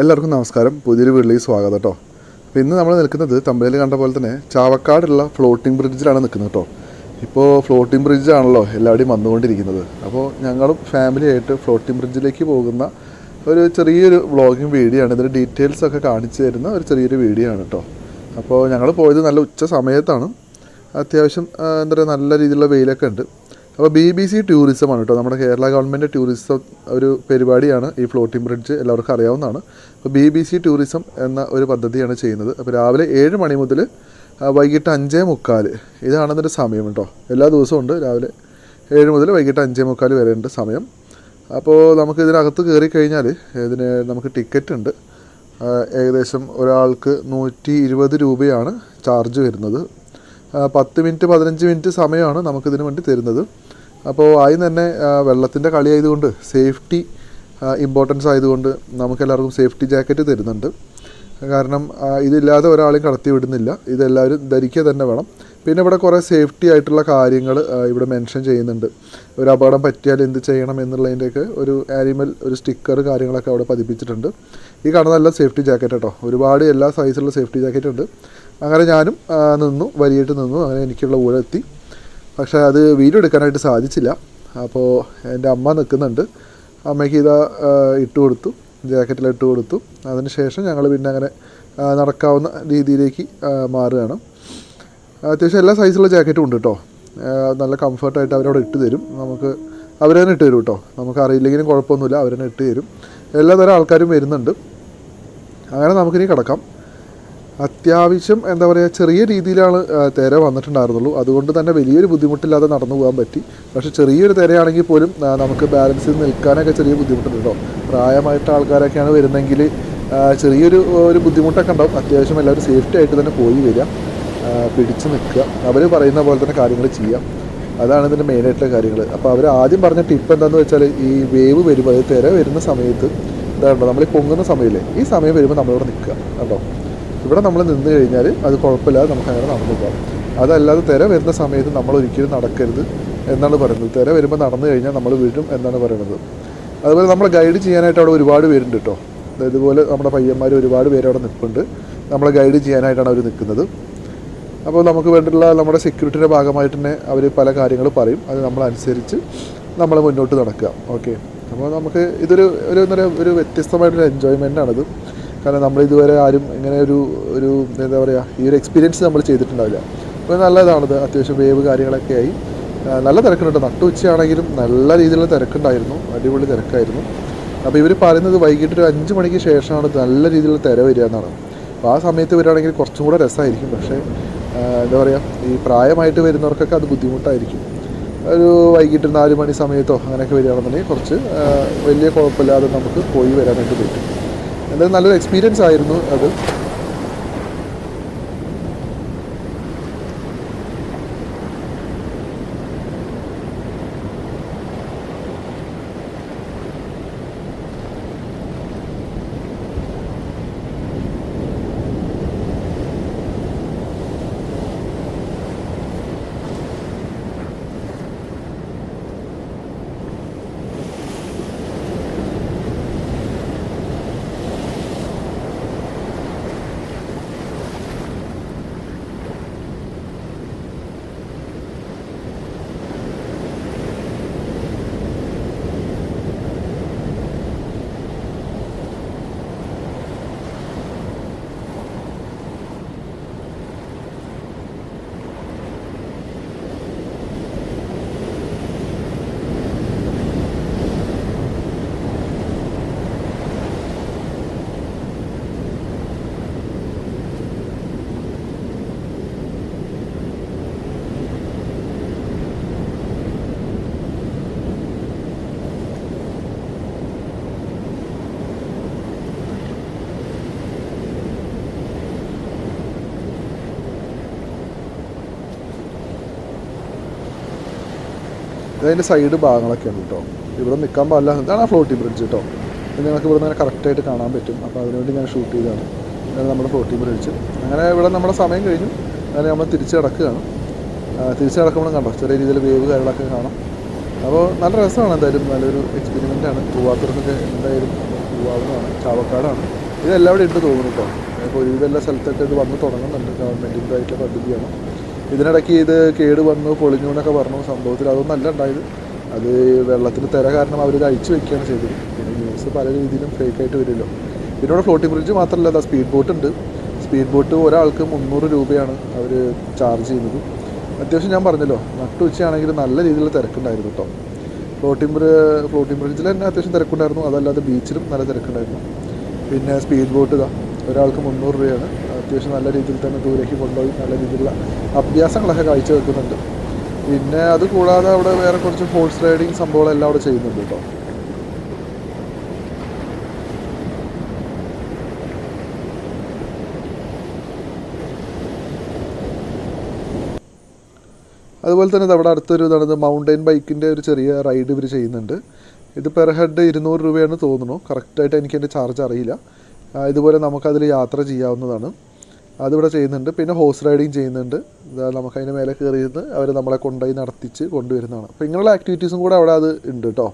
എല്ലാവർക്കും നമസ്കാരം. പുതിയൊരു വീട്ടിലേക്ക് സ്വാഗതം കേട്ടോ അപ്പോൾ ഇന്ന് നമ്മൾ നിൽക്കുന്നത് തമിഴിൽ കണ്ട പോലെ തന്നെ ചാവക്കാടുള്ള ഫ്ലോട്ടിംഗ് ബ്രിഡ്ജിലാണ് നിൽക്കുന്നത് കേട്ടോ ഇപ്പോൾ ഫ്ലോട്ടിംഗ് ബ്രിഡ്ജാണല്ലോ എല്ലാവരുടെയും വന്നുകൊണ്ടിരിക്കുന്നത്. അപ്പോൾ ഞങ്ങളും ഫാമിലി ആയിട്ട് ഫ്ലോട്ടിംഗ് ബ്രിഡ്ജിലേക്ക് പോകുന്ന ഒരു ചെറിയൊരു വ്ളോഗിങ് വീഡിയോ ആണ്. ഇതിന്റെ ഡീറ്റെയിൽസ് ഒക്കെ കാണിച്ചു തരുന്ന ഒരു ചെറിയൊരു വീഡിയോ ആണ് കേട്ടോ അപ്പോൾ ഞങ്ങൾ പോയത് നല്ല ഉച്ച സമയത്താണ്. അത്യാവശ്യം എന്താ പറയുക നല്ല രീതിയിലുള്ള വെയിലൊക്കെ ഉണ്ട്. അപ്പോൾ ബി ബി സി ടൂറിസം ആണ് കേട്ടോ. നമ്മുടെ കേരള ഗവൺമെന്റ് ടൂറിസം ഒരു പരിപാടിയാണ് ഈ ഫ്ലോട്ടിംഗ് ബ്രിഡ്ജ് എല്ലാവർക്കും അറിയാവുന്നതാണ്. അപ്പോൾ ബി ബി സി ടൂറിസം എന്ന ഒരു പദ്ധതിയാണ് ചെയ്യുന്നത്. അപ്പോൾ രാവിലെ ഏഴ് മണി മുതൽ വൈകിട്ട് അഞ്ചേ മുക്കാൽ ഇതാണ് അതിന്റെ സമയം കേട്ടോ. എല്ലാ ദിവസവും ഉണ്ട് രാവിലെ ഏഴ് മുതൽ വൈകിട്ട് അഞ്ചേ മുക്കാൽ വരെ ഉണ്ട് സമയം. അപ്പോൾ നമുക്ക് ഇതിനകത്ത് കയറി കഴിഞ്ഞാൽ ഇതിന് നമുക്ക് ടിക്കറ്റ് ഉണ്ട്. ഏകദേശം ഒരാൾക്ക് നൂറ്റി ഇരുപത് രൂപയാണ് ചാർജ് വരുന്നത്. പത്ത് മിനിറ്റ് പതിനഞ്ച് മിനിറ്റ് സമയമാണ് നമുക്കിതിന് വേണ്ടി തരുന്നത്. അപ്പോൾ ആദ്യം തന്നെ വെള്ളത്തിന്റെ കളി ആയതുകൊണ്ട് സേഫ്റ്റി ഇമ്പോർട്ടൻസ് ആയതുകൊണ്ട് നമുക്കെല്ലാവർക്കും സേഫ്റ്റി ജാക്കറ്റ് തരുന്നുണ്ട്. കാരണം ഇതില്ലാതെ ഒരാളെയും കടത്തി വിടുന്നില്ല. ഇതെല്ലാവരും ധരിക്കുക തന്നെ വേണം. പിന്നെ ഇവിടെ കുറേ സേഫ്റ്റി ആയിട്ടുള്ള കാര്യങ്ങൾ ഇവിടെ മെൻഷൻ ചെയ്യുന്നുണ്ട്. ഒരു അപകടം പറ്റിയാൽ എന്ത് ചെയ്യണം എന്നുള്ളതിന്റെയൊക്കെ ഒരു ആനിമൽ ഒരു സ്റ്റിക്കർ കാര്യങ്ങളൊക്കെ അവിടെ പതിപ്പിച്ചിട്ടുണ്ട്. ഈ കാണുന്നതെല്ലാം സേഫ്റ്റി ജാക്കറ്റ് കേട്ടോ. ഒരുപാട് എല്ലാ സൈസിലുള്ള സേഫ്റ്റി ജാക്കറ്റ് ഉണ്ട്. അങ്ങനെ ഞാനും നിന്നു വരിയിട്ട് നിന്നു. അങ്ങനെ എനിക്കുള്ള ഊഴെത്തി പക്ഷേ അത് വീഡിയോ എടുക്കാനായിട്ട് സാധിച്ചില്ല. അപ്പോൾ എന്റെ അമ്മ നിൽക്കുന്നുണ്ട്. അമ്മയ്ക്ക് ഇതാ ഇട്ട് കൊടുത്തു. ജാക്കറ്റിൽ ഇട്ട് കൊടുത്തു. അതിന് ശേഷം ഞങ്ങൾ പിന്നെ അങ്ങനെ നടക്കാവുന്ന രീതിയിലേക്ക് മാറുകയാണ്. അത്യാവശ്യം എല്ലാ സൈസുള്ള ജാക്കറ്റും ഉണ്ട് കേട്ടോ. നല്ല കംഫർട്ടായിട്ട് അവരവിടെ ഇട്ട് തരും. നമുക്ക് അവർ തന്നെ ഇട്ട് തരും കേട്ടോ നമുക്ക് അറിയില്ലെങ്കിലും കുഴപ്പമൊന്നുമില്ല. അവർ തന്നെ ഇട്ട് തരും. എല്ലാ തരം ആൾക്കാരും വരുന്നുണ്ട്. അങ്ങനെ നമുക്കിനി കിടക്കാം. അത്യാവശ്യം എന്താ പറയുക ചെറിയ രീതിയിലാണ് തിര വന്നിട്ടുണ്ടായിരുന്നുള്ളൂ. അതുകൊണ്ട് തന്നെ വലിയൊരു ബുദ്ധിമുട്ടില്ലാതെ നടന്നു പോകാൻ പറ്റി. പക്ഷെ ചെറിയൊരു തിരയാണെങ്കിൽ പോലും നമുക്ക് ബാലൻസ് ചെയ്ത് നിൽക്കാനൊക്കെ ചെറിയ ബുദ്ധിമുട്ടുണ്ട് കേട്ടോ പ്രായമായിട്ട് ആൾക്കാരൊക്കെയാണ് വരുന്നതെങ്കിൽ ചെറിയൊരു ഒരു ബുദ്ധിമുട്ടൊക്കെ ഉണ്ടാവും. അത്യാവശ്യം എല്ലാവരും സേഫ്റ്റി ആയിട്ട് തന്നെ പോയി വരിക. പിടിച്ച് നിൽക്കുക. അവർ പറയുന്ന പോലെ തന്നെ കാര്യങ്ങൾ ചെയ്യാം. അതാണ് ഇതിന്റെ മെയിനായിട്ടുള്ള കാര്യങ്ങൾ അപ്പോൾ അവർ ആദ്യം പറഞ്ഞ ടിപ്പ് എന്താണെന്ന് വെച്ചാൽ ഈ വേവ് വരുമ്പോൾ അത് തിര വരുന്ന സമയത്ത് ഇതാണ്ടോ നമ്മൾ പൊങ്ങുന്ന സമയമില്ലേ ഈ സമയം വരുമ്പോൾ നമ്മളിവിടെ നിൽക്കുക കേട്ടോ ഇവിടെ നമ്മൾ നിന്ന് കഴിഞ്ഞാൽ അത് കുഴപ്പമില്ലാതെ നമുക്ക് അങ്ങനെ നടന്നു പോകാം. അതല്ലാതെ തിര വരുന്ന സമയത്ത് നമ്മൾ ഒരിക്കലും നടക്കരുത് എന്നാണ് പറയുന്നത്. തിര വരുമ്പോൾ നടന്നു കഴിഞ്ഞാൽ നമ്മൾ വീഴും എന്നാണ് പറയുന്നത്. അതുപോലെ നമ്മളെ ഗൈഡ് ചെയ്യാനായിട്ട് അവിടെ ഒരുപാട് പേരുണ്ട് കേട്ടോ ഇതുപോലെ നമ്മുടെ പയ്യന്മാർ ഒരുപാട് പേര് അവിടെ നിൽപ്പുണ്ട് നമ്മളെ ഗൈഡ് ചെയ്യാനായിട്ടാണ് അവർ നിൽക്കുന്നത് അപ്പോൾ നമുക്ക് വേണ്ടിയിട്ടുള്ള നമ്മുടെ സെക്യൂരിറ്റിയുടെ ഭാഗമായിട്ട് തന്നെ അവർ പല കാര്യങ്ങൾ പറയും. അത് നമ്മളനുസരിച്ച് നമ്മൾ മുന്നോട്ട് നടക്കുക. ഓക്കെ അപ്പോൾ നമുക്ക് ഇതൊരു ഒരു എന്താ പറയുക ഒരു വ്യത്യസ്തമായിട്ടൊരു എൻജോയ്മെന്റ് ആണിത്. കാരണം നമ്മൾ ഇതുവരെ ആരും ഇങ്ങനെ ഒരു ഒരു എന്താ പറയുക ഈ ഒരു എക്സ്പീരിയൻസ് നമ്മൾ ചെയ്തിട്ടുണ്ടാവില്ല. അപ്പോൾ നല്ലതാണത്. അത്യാവശ്യം വേവ് കാര്യങ്ങളൊക്കെ ആയി. നല്ല തിരക്കുണ്ട്. നട്ടുച്ചയാണെങ്കിലും നല്ല രീതിയിലുള്ള തിരക്കുണ്ടായിരുന്നു. അടിപൊളി തിരക്കായിരുന്നു. അപ്പോൾ ഇവർ പറയുന്നത് വൈകിട്ട് ഒരു അഞ്ച് മണിക്ക് ശേഷമാണ് നല്ല രീതിയിലുള്ള തിര വരിക എന്നാണ്. അപ്പോൾ ആ സമയത്ത് വരികയാണെങ്കിൽ കുറച്ചും കൂടെ രസമായിരിക്കും. പക്ഷേ എന്താ പറയുക ഈ പ്രായമായിട്ട് വരുന്നവർക്കൊക്കെ അത് ബുദ്ധിമുട്ടായിരിക്കും. ഒരു വൈകിട്ട് നാല് മണി സമയത്തോ അങ്ങനെയൊക്കെ വരികയാണെന്നുണ്ടെങ്കിൽ കുറച്ച് വലിയ കുഴപ്പമില്ലാതെ നമുക്ക് പോയി വരാനായിട്ട് പറ്റും. എന്തായാലും നല്ലൊരു എക്സ്പീരിയൻസ് ആയിരുന്നു അത്. ഇതിന്റെ സൈഡ് ഭാഗങ്ങളൊക്കെ ഉണ്ട് കേട്ടോ ഇവിടെ നിൽക്കാൻ പാടില്ല. ഇതാണ് ആ ഫ്ലോട്ടിംഗ് ബ്രിഡ്ജ് കേട്ടോ ഇത് നിങ്ങൾക്ക് ഇവിടെ നിന്ന് കറക്റ്റായിട്ട് കാണാൻ പറ്റും. അപ്പോൾ അതിനുവേണ്ടി ഞാൻ ഷൂട്ട് ചെയ്തതാണ്. ഇതാണ് നമ്മുടെ ഫ്ലോട്ടിംഗ് ബ്രിഡ്ജ് അങ്ങനെ ഇവിടെ നമ്മുടെ സമയം കഴിഞ്ഞു. അങ്ങനെ നമ്മൾ തിരിച്ച് കിടക്കുകയാണ് തിരിച്ച് കിടക്കുമ്പോൾ കണ്ടോ ചെറിയ രീതിയിൽ വേവ് കാര്യങ്ങളൊക്കെ കാണാം. അപ്പോൾ നല്ല രസമാണ് എന്തായാലും. നല്ലൊരു എക്സ്പെരിമെന്റ് ആണ്. പോവാത്തവർക്കൊക്കെ എന്തായാലും പൂവാവുന്നതാണ്. ചാവക്കാടാണ്. ഇതെല്ലാം ഇവിടെ ഉണ്ട് തോന്നുന്നു കേട്ടോ ഒരുവിധം എല്ലാ സ്ഥലത്തൊക്കെ ഇത് വന്ന് തുടങ്ങുന്നുണ്ട്. ഗവൺമെന്റിന്റെ ആയിട്ടുള്ള പദ്ധതിയാണ്. ഇതിനിടയ്ക്ക് ഇത് കേട് വന്നു പൊളിഞ്ഞു എന്നൊക്കെ പറഞ്ഞു സംഭവത്തിൽ. അതൊന്നും അല്ല ഉണ്ടായത്. അത് വെള്ളത്തിന് തിര കാരണം അവരിത് അഴിച്ചു വെക്കുകയാണ് ചെയ്തത്. പിന്നെ ന്യൂസ് പല രീതിയിലും ഫേക്ക് ആയിട്ട് വരുമല്ലോ പിന്നെ ഇവിടെ ഫ്ലോട്ടിംഗ് ബ്രിഡ്ജ് മാത്രമല്ല അതാ സ്പീഡ് ബോട്ട് ഉണ്ട്. സ്പീഡ് ബോട്ട് ഒരാൾക്ക് മുന്നൂറ് രൂപയാണ് അവർ ചാർജ് ചെയ്യുന്നത്. അത്യാവശ്യം ഞാൻ പറഞ്ഞല്ലോ നട്ടുച്ചയാണെങ്കിൽ നല്ല രീതിയിലുള്ള തിരക്കുണ്ടായിരുന്നു കേട്ടോ ഫ്ലോട്ടിംഗ് ബ്രി ഫ്ലോട്ടിംഗ് ബ്രിഡ്ജിൽ തന്നെ അത്യാവശ്യം തിരക്കുണ്ടായിരുന്നു. അതല്ലാതെ ബീച്ചിലും നല്ല തിരക്കുണ്ടായിരുന്നു. പിന്നെ സ്പീഡ് ബോട്ട് ഇതാ ഒരാൾക്ക് മുന്നൂറ് രൂപയാണ്. അത്യാവശ്യം നല്ല രീതിയിൽ തന്നെ ദൂരേക്ക് കൊണ്ടുപോയി നല്ല രീതിയിലുള്ള അഭ്യാസങ്ങളൊക്കെ കാഴ്ചവെക്കുന്നുണ്ട് പിന്നെ അത് കൂടാതെ അവിടെ വേറെ കുറച്ച് ഹോഴ്സ് റൈഡിങ് സംഭവങ്ങളെല്ലാം അവിടെ ചെയ്യുന്നുണ്ട് കേട്ടോ. അതുപോലെ തന്നെ അവിടെ അടുത്തൊരു ഇതാണ് മൗണ്ടൻ ബൈക്കിന്റെ ഒരു ചെറിയ റൈഡ് ഇവർ ചെയ്യുന്നുണ്ട്. ഇത് പെർ ഹെഡ് ഇരുന്നൂറ് രൂപയാണ് തോന്നുന്നു. കറക്റ്റായിട്ട് എനിക്ക് എന്റെ ചാർജ് അറിയില്ല. ഇതുപോലെ നമുക്കതിൽ യാത്ര ചെയ്യാവുന്നതാണ്. അതിവിടെ ചെയ്യുന്നുണ്ട്. പിന്നെ ഹോഴ്സ് റൈഡിങ് ചെയ്യുന്നുണ്ട്. നമുക്ക് അതിന്റെ മേലെ കയറിയിരുന്ന് അവർ നമ്മളെ കൊണ്ടുപോയി നടത്തിച്ച് കൊണ്ടുവരുന്നതാണ്. അപ്പോൾ ഇങ്ങനെയുള്ള ആക്ടിവിറ്റീസും കൂടെ അവിടെ അത് ഉണ്ട് കേട്ടോ